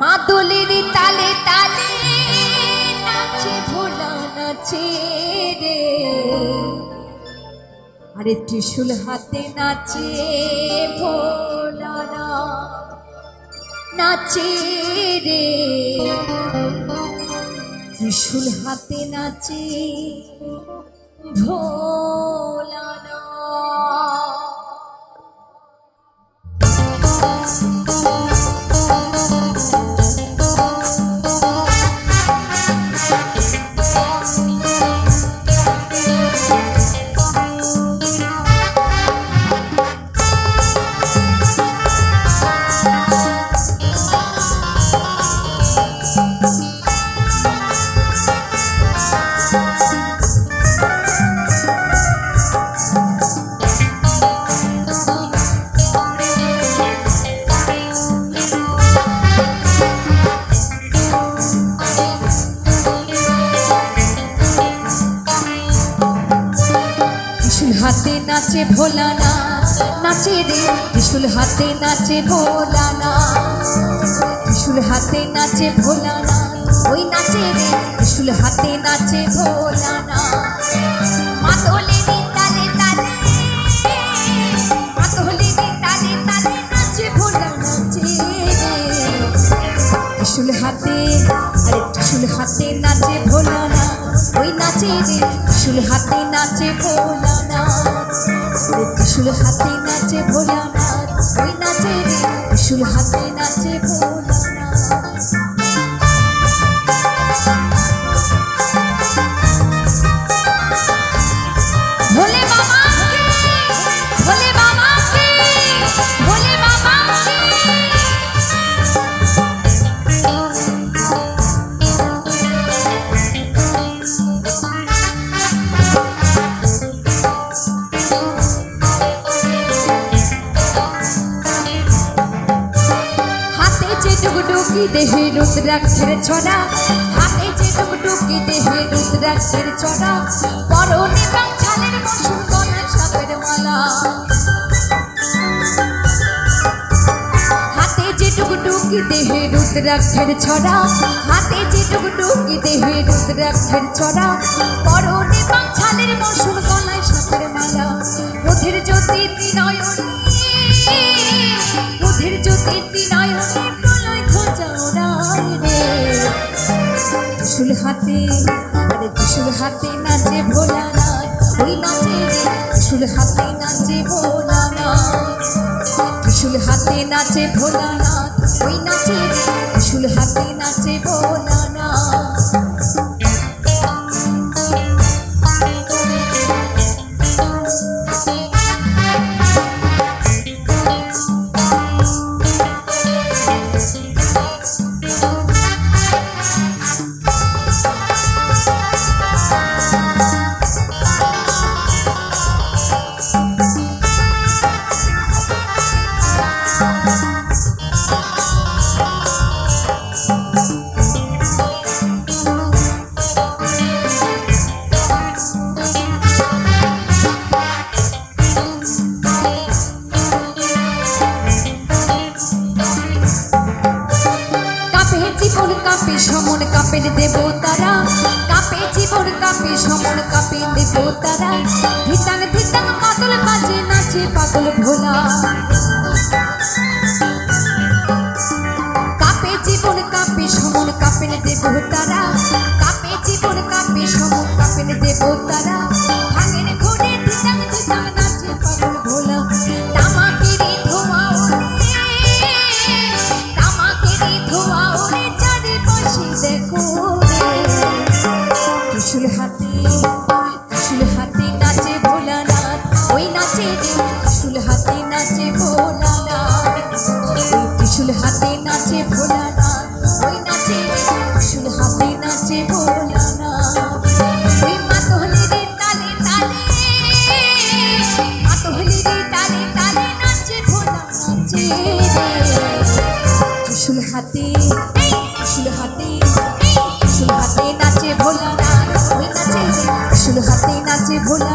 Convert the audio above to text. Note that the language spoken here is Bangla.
মাদলের তালে তালে নাচে ভোলা নাচে রে। আরে ত্রিশুল হাতে নাচে ভোলা নাচে রে। ত্রিশুল হাতে নাচে ভোলা নাচে ভোলা না নাচে রে। ত্রিশুল হাতে নাচে ভোলা না ত্রিশুল হাতে নাচে ভোলা না ওই নাচে রে, ত্রিশুল হাতে নাচে ভোলা না মাতলেরি তালে নাচে ভোলা নাচে রে। ত্রিশুল হাতে, আরে ত্রিশুল হাতে নাচে ভোলা না ওই নাচে রে, ত্রিশুল হাতে নাচে ভোলা না আরে ত্রিশুল হাতে নাচে ভোলা ওই নাচে রে ত্রিশুল হাতে নাচে ভোলা ডুগডুগি দেহে রুদ্রাক্ষের ছড়া। হাতে যে ডুগডুগি দেহে রুদ্রাক্ষের ছড়া। পরনে বাঞ্ছালের বসুন গলায় সাপের মালা। হাতে যে ডুগডুগি দেহে রুদ্রাক্ষের ছড়া। হাতে যে ডুগডুগি দেহে রুদ্রাক্ষের ছড়া। পরনে বাঞ্ছালের বসুন গলায় সাপের মালা। রথের জ্যোতি ত্রিনয়নী রথের জ্যোতি ত্রিনয়নী ত্রিশুল হাতে, আরে ত্রিশুল হাতে নাচে ভোলানাথ, ওই নাচে রে। হাতে নাচে ভোলানাথ ত্রিশুল হাতে নাচে ভোলানাথ। কাপের দেবতারা, কাপে জীবন, কাপে সমন কাপের দেবতারা। ভাঙের ঘোড়ে ধিতাং ধিতাং নাচে পাগল ভোলা। তামাকেরি ধোঁয়া তামাকেরি ধোঁয়া ওড়ে চারিপাশে দেখো ত্রিশুল হাতে ত্রিশুল হাতে নাচে ভোলানাথ, ওই নাচে ত্রিশুল হাতে নাচে ভোলানাথ ওই ত্রিশুল হাতে নাচে ভোলানাথ। ভোলানাথ ওই নাচে শুধু হাতে নাচে ভোলা